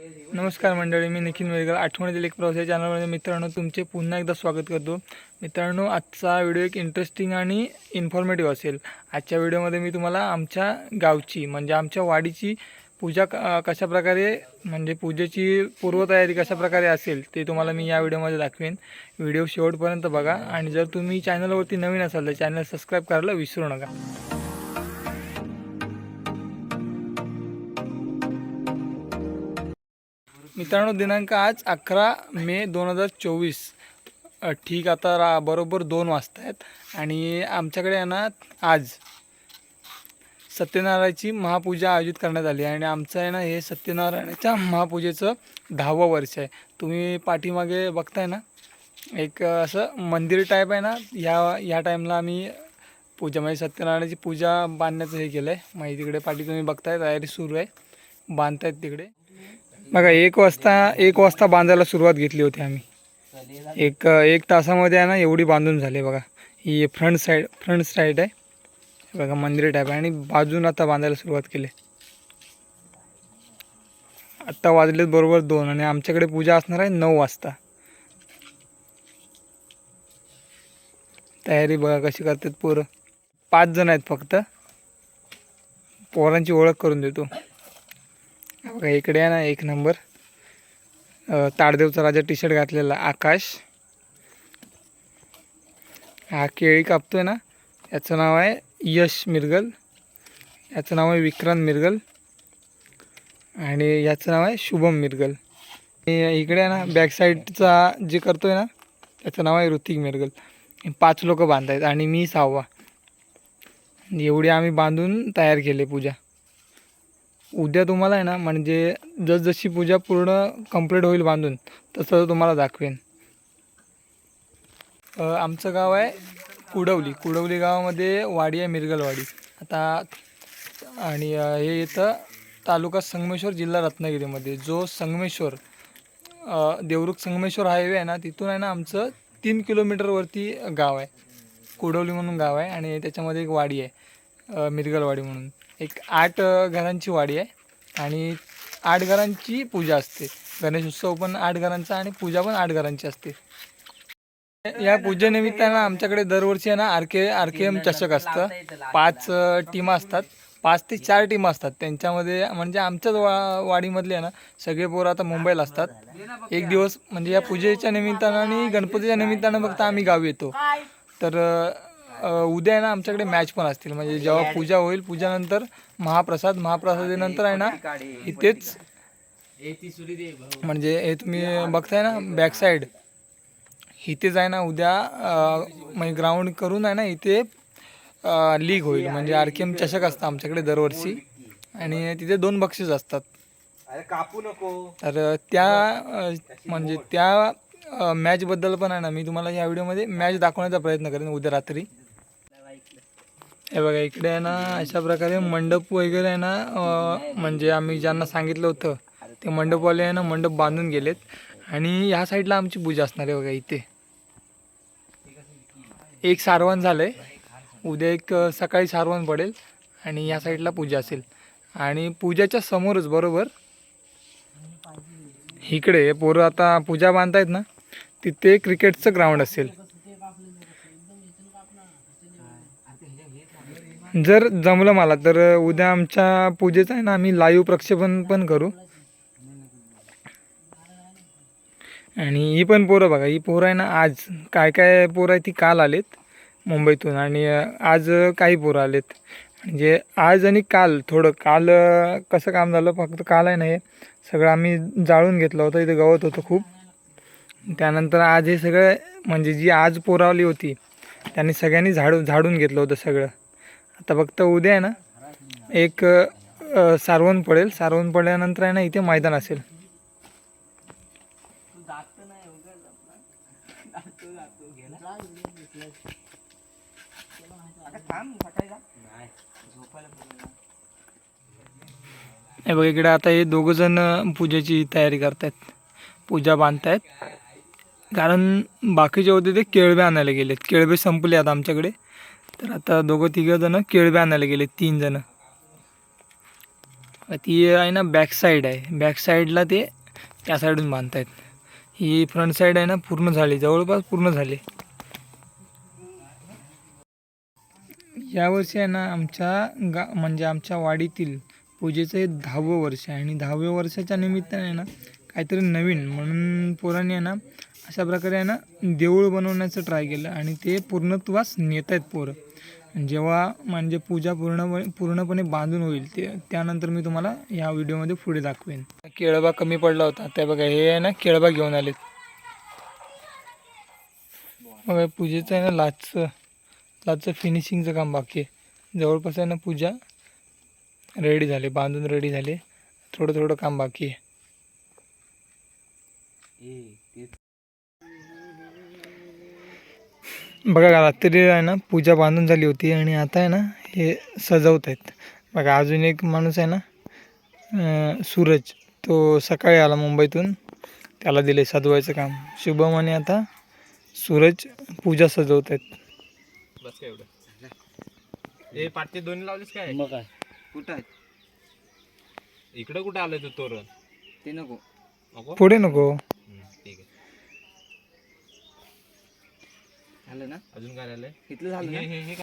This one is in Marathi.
नमस्कार मंडळी मी निखिल मेरकर आठवणीतील एक प्रवास या चॅनलमध्ये मित्रांनो तुमचे पुन्हा एकदा स्वागत करतो. मित्रांनो आजचा व्हिडिओ एक इंटरेस्टिंग आणि इन्फॉर्मेटिव्ह असेल. आजच्या व्हिडिओमध्ये मी तुम्हाला आमच्या गावची म्हणजे आमच्या वाडीची पूजा कशाप्रकारे कशा प्रकारे म्हणजे पूजेची पूर्वतयारी कशा प्रकारे असेल ते तुम्हाला मी या व्हिडिओमध्ये दाखवेन. व्हिडिओ शेवटपर्यंत बघा. आणि जर तुम्ही चॅनलवरती नवीन असाल तर चॅनल सबस्क्राईब करायला विसरू नका. मित्रांनो दिनांक आज अकरा मे दोन हजार चोवीस. ठीक आता रा बरोबर दोन वाजता आहेत आणि आमच्याकडे आहे ना आज सत्यनारायणाची महापूजा आयोजित करण्यात आली आहे आणि आमचं आहे ना हे सत्यनारायणाच्या महापूजेचं दहावं वर्ष आहे. तुम्ही पाठीमागे बघताय ना एक असं मंदिर टाईप आहे ना ह्या ह्या टाईमला आम्ही पूजा म्हणजे सत्यनारायणाची पूजा बांधण्याचं हे केलं आहे माहिती तिकडे पाठी तुम्ही बघताय तयारी सुरू आहे. बांधतायत तिकडे. बघा एक वाजता एक वाजता बांधायला सुरुवात घेतली होती आम्ही. एक एक तासामध्ये आहे ना एवढी बांधून झाली बघा. ही फ्रंट साईड फ्रंट साईड आहे. बघा मंदिर टाईप आहे. आणि बाजून आता बांधायला सुरुवात केली. आत्ता वाजलेत बरोबर दोन आणि आमच्याकडे पूजा असणार आहे नऊ वाजता. तयारी बघा कशी करतात पोरं. पाच जण आहेत फक्त. पोरांची ओळख करून देतो. बघा इकडे आहे ना एक नंबर. ताडदेवचा राजा टी शर्ट घातलेला आकाश. हा केळी कापतोय ना याचं नाव आहे यश मिरगल. याचं नाव आहे विक्रांत मिरगल. आणि याचं नाव आहे शुभम मिरगल. इकडे आहे ना बॅक साईडचा जे करतोय ना त्याचं नाव आहे ऋतिक मिरगल. पाच लोक बांधायत आणि मी सहावा. एवढी आम्ही बांधून तयार केले पूजा. उद्या तुम्हाला आहे ना म्हणजे जसजशी पूजा पूर्ण कंप्लीट होईल बांधून तसं तुम्हाला दाखवेन. आमचं गाव आहे कुडवली. कुडवली गावामध्ये वाडी आहे मिरगलवाडी. आता आणि हे येतं तालुका संगमेश्वर जिल्हा रत्नागिरीमध्ये. जो संगमेश्वर देवरुख संगमेश्वर हायवे आहे ना तिथून आहे ना आमचं तीन किलोमीटरवरती गाव आहे. कुडवली म्हणून गाव आहे आणि त्याच्यामध्ये एक वाडी आहे मिरगलवाडी म्हणून. एक आठ घरांची वाडी आहे आणि आठ घरांची पूजा असते. गणेश उत्सव पण आठ घरांचा आणि पूजा पण आठ घरांची असते. या पूजेनिमित्तानं आमच्याकडे दरवर्षी आहे ना R K R K M चषक असतं. पाच टीम असतात. पाच ते चार टीम असतात. त्यांच्यामध्ये म्हणजे आमच्याच वा वाडीमधले आहे ना सगळे पोरं आता मुंबईला असतात. एक दिवस म्हणजे या पूजेच्या निमित्तानं आणि गणपतीच्या निमित्तानं फक्त आम्ही गावी येतो. तर उद्या आहे ना आमच्याकडे मॅच पण असतील. म्हणजे जेव्हा पूजा होईल पूजानंतर महाप्रसाद महाप्रसादानंतर आहे ना इथेच म्हणजे हे तुम्ही बघताय ना बॅक साईड इथेच आहे ना उद्या म्हणजे ग्राउंड करून आहे ना इथे लीग होईल. म्हणजे आर के एम चषक असतं आमच्याकडे दरवर्षी. आणि तिथे दोन बक्षीस असतात. अरे कापू नको. तर त्या म्हणजे त्या मॅचबद्दल पण आहे ना मी तुम्हाला या व्हिडिओमध्ये मॅच दाखवण्याचा प्रयत्न करेन उद्या रात्री. हे बघा इकडे आहे ना अशा प्रकारे मंडप वगैरे आहे ना म्हणजे आम्ही ज्यांना सांगितलं होतं ते मंडपवाले आहे ना मंडप बांधून गेलेत. आणि ह्या साईडला आमची पूजा असणार आहे बघा इथे. एक सारवण झालंय. उद्या एक सकाळी सारवण पडेल आणि या साईडला पूजा असेल. आणि पूजाच्या समोरच बरोबर? इकडे पोरं आता पूजा बांधतायत ना तिथे क्रिकेटचं ग्राउंड असेल. जर जमलं मला तर उद्या आमच्या पूजेचं आहे ना आम्ही लाईव्ह प्रक्षेपण पण करू. आणि ही पण पोरं बघा ही पोरं आहे ना आज काय काय पोरं आहे ती काल आलेत मुंबईतून. आणि आज काही पोरं आलेत. म्हणजे आज आणि काल थोडं काल कसं काम झालं फक्त काल आहे ना हे सगळं आम्ही जाळून घेतलं होतं इथं गवत होतं खूप. त्यानंतर आज हे सगळं म्हणजे जी आज पोरावली होती त्यांनी सगळ्यांनी झाडू झाडून घेतलं होतं सगळं. आता फक्त उद्या आहे ना एक सारवण पडेल. सारवण पडल्यानंतर आहे ना इथे मैदान असेल. हे बघ इकडे आता हे दोघं जण पूजेची तयारी करतायत. पूजा बांधतायत. कारण बाकीचे होते ते केळबे आणायला गेलेत. केळबे संपले आता आमच्याकडे. तर आता दोघं तिघं जण केळबे आणायला गेले तीन जण. ती आहे ना बॅक साईड आहे. बॅक साईडला ते त्या साईडून बांधतायत. ही फ्रंट साईड आहे ना पूर्ण झाली. जवळपास पूर्ण झाली. यावर्षी आहे ना आमच्या गा म्हणजे आमच्या वाडीतील पूजेचं हे दहावं वर्ष आहे. आणि दहाव्या वर्षाच्या निमित्ताने ना काहीतरी नवीन म्हणून पोरांनी आहे ना अशा प्रकारे आहे ना देऊळ बनवण्याचं ट्राय केलं आणि ते पूर्णत्वास नेत आहेत पोरं. जेव्हा म्हणजे पूजा पूर्ण पूर्णपणे बांधून होईल ते त्यानंतर मी तुम्हाला या व्हिडिओमध्ये पुढे दाखवेन. केळबा कमी पडला होता त्या बघा हे आहे ना केळबा घेऊन आलेत. बघा पूजेचं आहे ना लाचचं लाचचं फिनिशिंगचं काम बाकी आहे. जवळपास आहे ना पूजा रेडी झाली बांधून रेडी झाली. थोडं थोडं काम बाकी आहे. बघा रात्री आहे ना पूजा बांधून झाली होती आणि आता आहे ना हे सजवत आहेत. बघा अजून एक माणूस आहे ना सूरज तो सकाळी आला मुंबईतून. त्याला दिले सजवायचं काम. शुभम आणि आता सूरज पूजा सजवत आहेत. बस काय एवढं? ए पाटते दोन्ही लावलीस काय? मग काय? कुठं आहे इकडं कुठं आलं तू तोरण? ते नको. नको? पुढे नको हम्म, ठीक आहे झालं ना? अजून काय राहिलंय इथलं झालं ना? हे- हे- हे